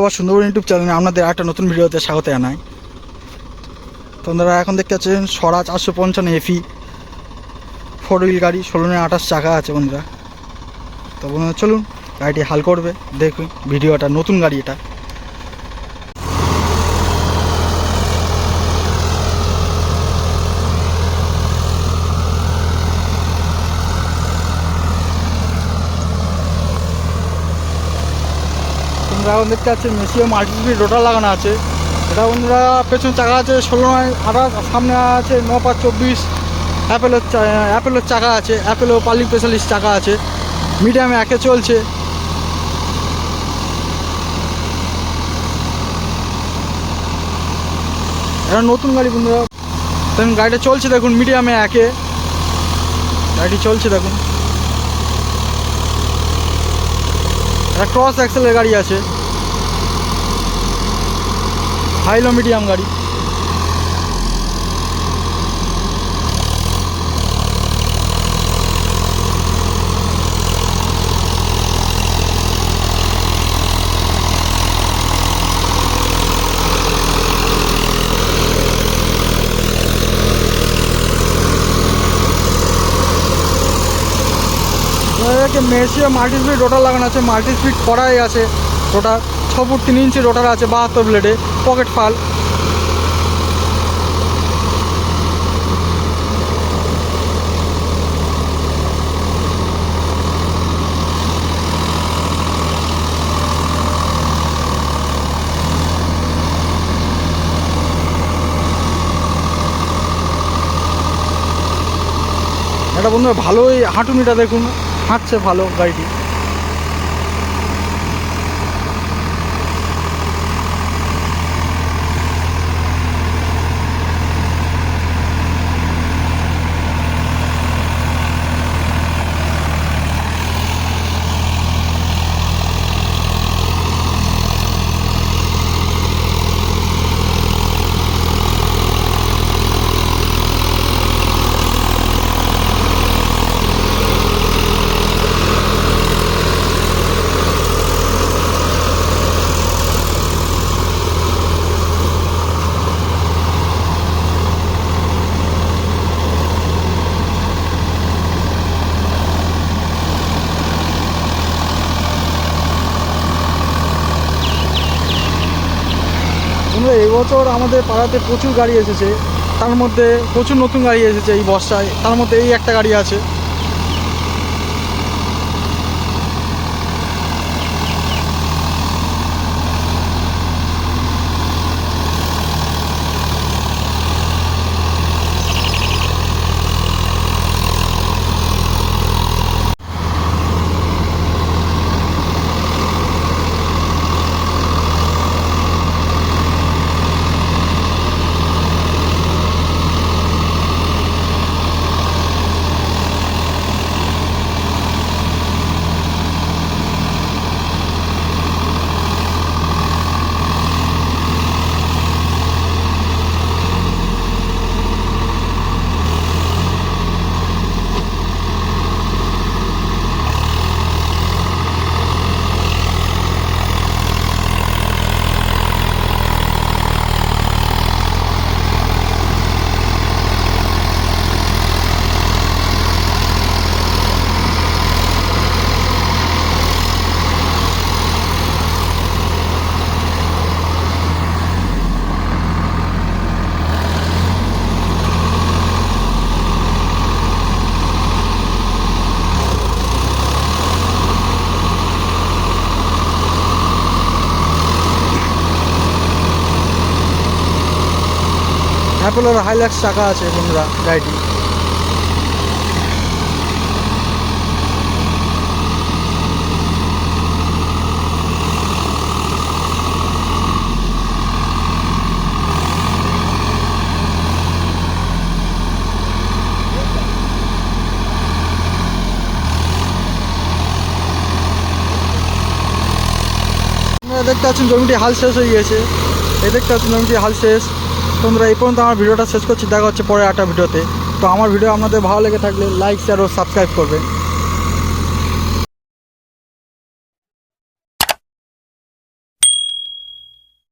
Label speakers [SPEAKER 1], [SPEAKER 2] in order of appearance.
[SPEAKER 1] আবার সুন্দরবন ইউটিউব আপনাদের একটা নতুন ভিডিওতে এখন দেখতে পাচ্ছেন আটশো পঞ্চান্ন ফোর হুইল গাড়ি, ষোলো আঠাশ চাকা আছে বন্ধুরা। তো বন্ধুরা চলুন, গাড়িটি হাল করবে, দেখুন, ভিডিওটা, নতুন গাড়ি এটা। তোমরা এখন দেখতে পাচ্ছেন মেসিও মাল্টিপ্লি রোটার লাগানো আছে। এটা বন্ধুরা পেছন চাকা আছে, ষোলো নয়, আঠাশ, সামনে আছে, ন পাঁচ, চব্বিশ। অ্যাপেলের অ্যাপেলের চাকা আছে অ্যাপেলো পালি স্পেশালিস্ট চাকা আছে। মিডিয়ামে একে চলছে। এটা নতুন গাড়ি বন্ধুরা। দেখুন, গাড়িটা চলছে দেখুন মিডিয়ামে একে গাড়িটি চলছে দেখুন। একটা ক্রস অ্যাক্সেলের গাড়ি আছে। হাইলো মিডিয়াম গাড়ি। মেসিও মাল্টি স্পিড রোটার লাগানো আছে মাল্টি স্পিড করাই আছে রোটার ফুট তিন ইঞ্চি রোটার আছে, বাহাত্তর ব্লেডে, পকেট ফাল। এটা বন্ধু ভালোই হাঁটুনিটা দেখুন, হাঁটছে ভালো গাড়িটি বন্ধুরা এবছর আমাদের পাড়াতে প্রচুর গাড়ি এসেছে। তার মধ্যে প্রচুর নতুন গাড়ি এসেছে এই বর্ষায়। তার মধ্যে এই একটা গাড়ি আছে। অ্যাপেলোর হাইলাক্স চাকা আছে বন্ধুরা গাড়িটি। দেখতে পাচ্ছেন জমিটি হাল শেষ হয়ে গেছে এ দেখতে পাচ্ছেন জমিটি হাল শেষ। তোমরা এই পর্যন্ত আমার ভিডিওটা শেষ করছি। দেখা হচ্ছে পরে একটা ভিডিওতে। তো আমার ভিডিও আপনাদের ভালো লেগে থাকলে লাইক শেয়ার ও সাবস্ক্রাইব করবেন